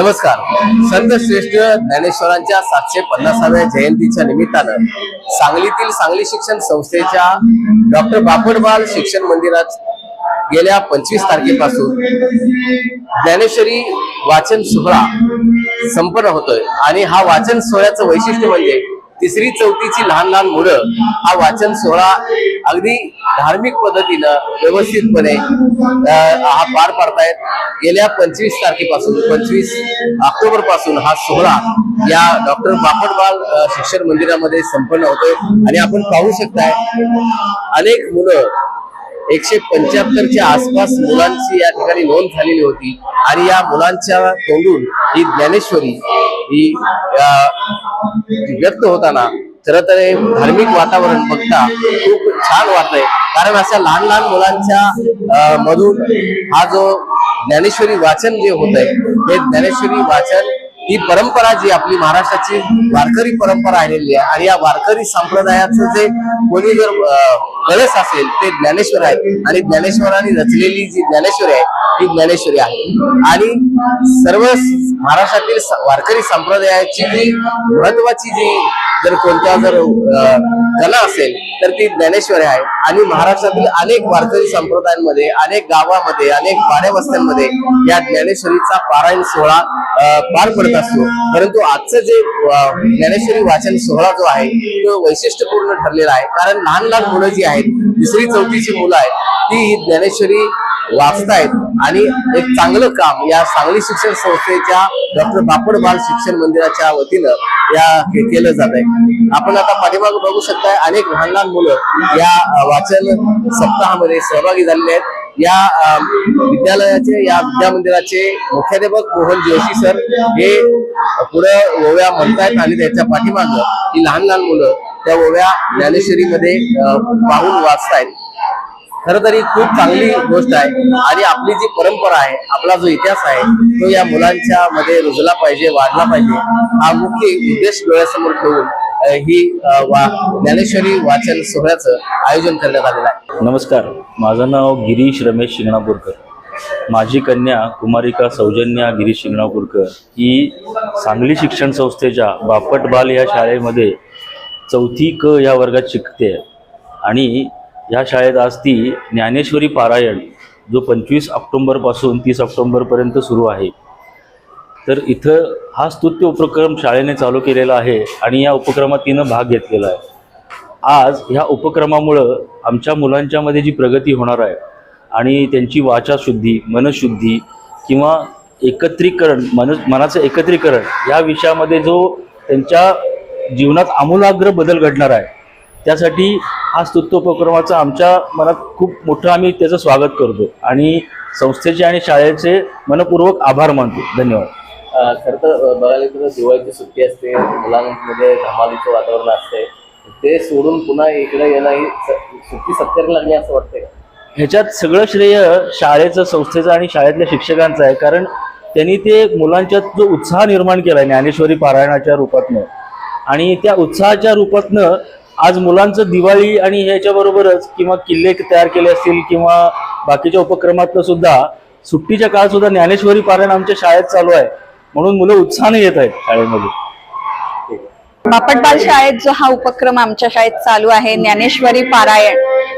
नमस्कार. संत श्रेष्ठ ज्ञानेश्वरांच्या सातशे पन्नासाव्या जयंतीच्या निमित्तानं सांगलीतील सांगली शिक्षण संस्थेच्या डॉक्टर बापटबाल शिक्षण मंदिरात गेल्या पंचवीस तारखेपासून ज्ञानेश्वरी वाचन सोहळा संपन्न होतोय. आणि हा वाचन सोहळ्याचं वैशिष्ट्य म्हणजे तिसरी चौथीची लहान लहान मुलं हा वाचन सोहळा अगदी धार्मिक पद्धतीनं व्यवस्थितपणे अं, हा पार पाडतायत. गेल्या पंचवीस तारखेपासून पंचवीस ऑक्टोबरपासून हा सोहळा या डॉक्टर बापटबाल शिक्षण मंदिरामध्ये संपन्न होतोय. आणि आपण पाहू शकताय अनेक मुलं एकशे पंच्याहत्तरच्या आसपास मुलांची या ठिकाणी नोंद झालेली होती. आणि या मुलांच्या तोंडून ही ज्ञानेश्वरी ही अं, व्यक्त होताना खरं तर हे धार्मिक वातावरण बघता खूप छान वाटतंय कारण अशा लहान लहान मुलांच्या मधून हा जो ज्ञानेश्वरी वाचन जे होत आहे हे ज्ञानेश्वरी वाचन ही परंपरा जी आपली महाराष्ट्राची वारकरी परंपरा आलेली आहे आणि या वारकरी संप्रदायाचं जे कोणी जर कळस असेल ते ज्ञानेश्वर आहे. आणि ज्ञानेश्वरांनी रचलेली जी ज्ञानेश्वरी आहे ही ज्ञानेश्वरी आहे. आणि सर्व महाराष्ट्रातील स- वारकरी संप्रदायाची जी महत्वाची जी जर कोणत्या जर कला असेल तर ती ज्ञानेश्वरी आहे. आणि महाराष्ट्रातील अनेक वारकरी संप्रदायांमध्ये अनेक गावामध्ये अनेक पाड्यावस्त्यांमध्ये या ज्ञानेश्वरीचा पारायण सोहळा पार पडत असतो. परंतु आजचं जे ज्ञानेश्वरी वाचन सोहळा जो आहे तो वैशिष्ट्यपूर्ण ठरलेला आहे. कारण लहान लहान मुलं जी आहेत तिसरी चौथीची मुलं आहेत ती ही ज्ञानेश्वरी वाचतायत. आणि एक चांगलं काम या सांगली शिक्षण संस्थेच्या डॉक्टर बापड बाल शिक्षण मंदिराच्या वतीनं या केलं जात आहे. आपण आता पाठीमाग बघू शकताय अनेक लहान लहान मुलं या वाचन सप्ताहामध्ये सहभागी झालेले आहेत. या विद्यालयाचे या विद्या मंदिराचे मुख्याध्यापक मोहन जोशी सर हे पुढं ओव्या म्हणतायत आणि त्याच्या पाठीमाग ही लहान लहान मुलं त्या ओव्या ज्ञानेश्वरीमध्ये पाहून वाचतायत. खर तर ही खूप चांगली गोष्ट आहे. आणि आपली जी परंपरा आहे आपला जो इतिहास आहे तो या मुलांच्या मध्ये रुजला पाहिजे वाढला पाहिजे. हा मुख्य उद्देश डोळ्यासमोर ठेवून ही वा ज्ञानेश्वरी वाचन सोहळ्याचं आयोजन करण्यात आलेलं आहे. नमस्कार. माझं नाव गिरीश रमेश शिंगणापूरकर. माझी कन्या कुमारिका सौजन्या गिरीश शिंगणापूरकर ही सांगली शिक्षण संस्थेच्या बापट बाल या शाळेमध्ये चौथी क या वर्गात शिकते. आणि या शाळेत आज ती ज्ञानेश्वरी पारायण जो पंचवीस ऑक्टोंबरपासून तीस ऑक्टोंबरपर्यंत सुरू आहे. तर इथं हा स्तुत्य उपक्रम शाळेने चालू केलेला आहे आणि या उपक्रमात तिनं भाग घेतलेला आहे. आज ह्या उपक्रमामुळं आमच्या मुलांच्यामध्ये जी प्रगती होणार आहे आणि त्यांची वाचाशुद्धी मनशुद्धी किंवा एकत्रीकरण मन मनाचं एकत्रीकरण या विषयामध्ये जो त्यांच्या जीवनात आमूलाग्र बदल घडणार आहे त्यासाठी हा स्तुत्य उपक्रमाचा आमच्या मनात खूप मोठं आम्ही त्याचं स्वागत करतो. आणि संस्थेचे आणि शाळेचे मनपूर्वक आभार मानतो. धन्यवाद. खर तर बघायला गेलं दिवाळीची सुट्टी असते मुलांमध्ये धमालीचं वातावरण असते. ते सोडून पुन्हा इकडे येणं ही सुट्टी सत्याला लागली असं वाटतंय? ह्याच्यात सगळं श्रेय शाळेचं संस्थेचं आणि शाळेतल्या शिक्षकांचं आहे. कारण त्यांनी ते मुलांच्यात जो उत्साह निर्माण केला आहे ज्ञानेश्वरी पारायणाच्या रूपातनं आणि त्या उत्साहाच्या रूपातनं आज मुलांचं दिवाळी आणि ह्याच्याबरोबरच किंवा किल्ले तयार केले असतील किंवा बाकीच्या उपक्रमातलं सुद्धा सुट्टीच्या काळात सुद्धा ज्ञानेश्वरी पारायण आमच्या शाळेत चालू आहे. म्हणून मुलं उत्साहाने येत आहेत शाळेमध्ये. बापटबाल शाळेत जो हा उपक्रम आमच्या शाळेत चालू आहे ज्ञानेश्वरी पारायण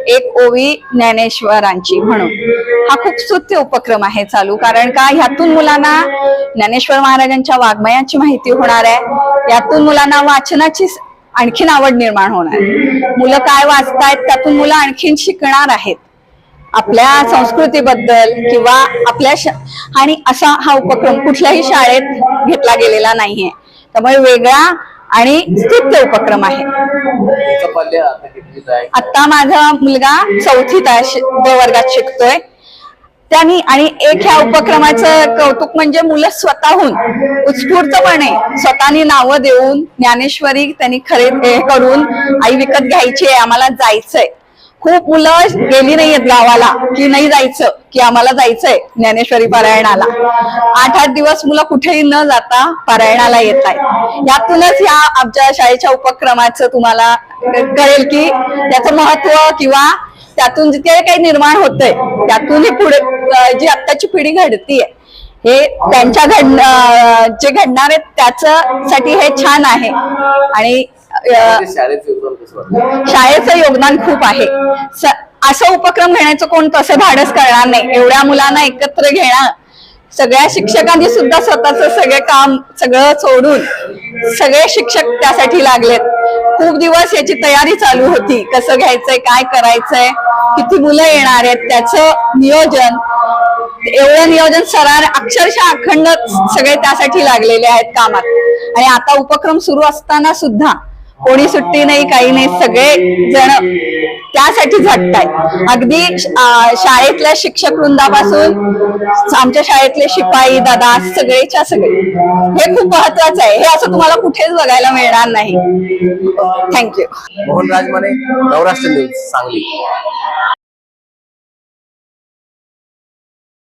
एक ओवी ज्ञानेश्वरांची म्हणून. हा खूप स्तुत्य उपक्रम आहे चालू कारण का ह्यातून मुलांना ज्ञानेश्वर महाराजांच्या वाङ्मयाची माहिती होणार आहे. यातून मुलांना वाचनाची आणखीन आवड निर्माण होणार. मुलं काय वाचतायत त्यातून मुलं आणखीन शिकणार आहेत. आपल्या संस्कृतीबद्दल किंवा आपल्या आणि असा हा उपक्रम कुठल्याही शाळेत घेतला गेलेला नाहीये. त्यामुळे वेगळा आणि स्तुत्य उपक्रम आहे. आता माझा मुलगा चौथीत आहे वर्गात शिकतोय. त्यांनी आणि एक ह्या उपक्रमाचं कौतुक म्हणजे मुलं स्वतःहून उत्स्फूर्तपणे स्वतःनी नावं देऊन ज्ञानेश्वरी त्यांनी खरेदी हे करून आई विकत घ्यायची आहे आम्हाला जायचंय. खूप मुलं गेली नाहीयेत गावाला की नाही जायचं की आम्हाला जायचंय ज्ञानेश्वरी पारायणाला. आठ आठ दिवस मुलं कुठेही न जाता पारायणाला येत आहेत. यातूनच या आमच्या शाळेच्या उपक्रमाचं तुम्हाला कळेल की त्याचं महत्त्व किंवा त्यातून जे काही निर्माण होतंय त्यातून ही पुढे जी आत्ताची पिढी घडतीये हे त्यांच्या घड जे घडणार आहेत त्याच्यासाठी हे छान आहे. आणि शाळेचं योगदान खूप आहे. असं उपक्रम घेण्याचं कोण तसं धाडस करणार नाही? एवढ्या मुलांना एकत्र घेणं सगळ्या शिक्षकांनी सुद्धा स्वतःच सगळे काम सगळं सोडून सगळे शिक्षक त्यासाठी लागलेत. खूप दिवस याची तयारी चालू होती. कसं घ्यायचंय काय करायचंय किती मुलं येणार आहेत त्याचं नियोजन एवढं नियोजन सरार अक्षरशः अखंड सगळे त्यासाठी लागलेले आहेत कामात. आणि आता उपक्रम सुरू असताना सुद्धा कोणी सुट्टी नाही काही नाही सगळे जण त्यासाठी झटतायत. अगदी शाळेतल्या शिक्षक वृंदापासून आमच्या शाळेतले शिपाई दादा सगळेच्या सगळे. हे खूप महत्वाचं आहे. हे असं तुम्हाला कुठेच बघायला मिळणार नाही. Thank you. Mohan Rajmane Navrashtra news Sangli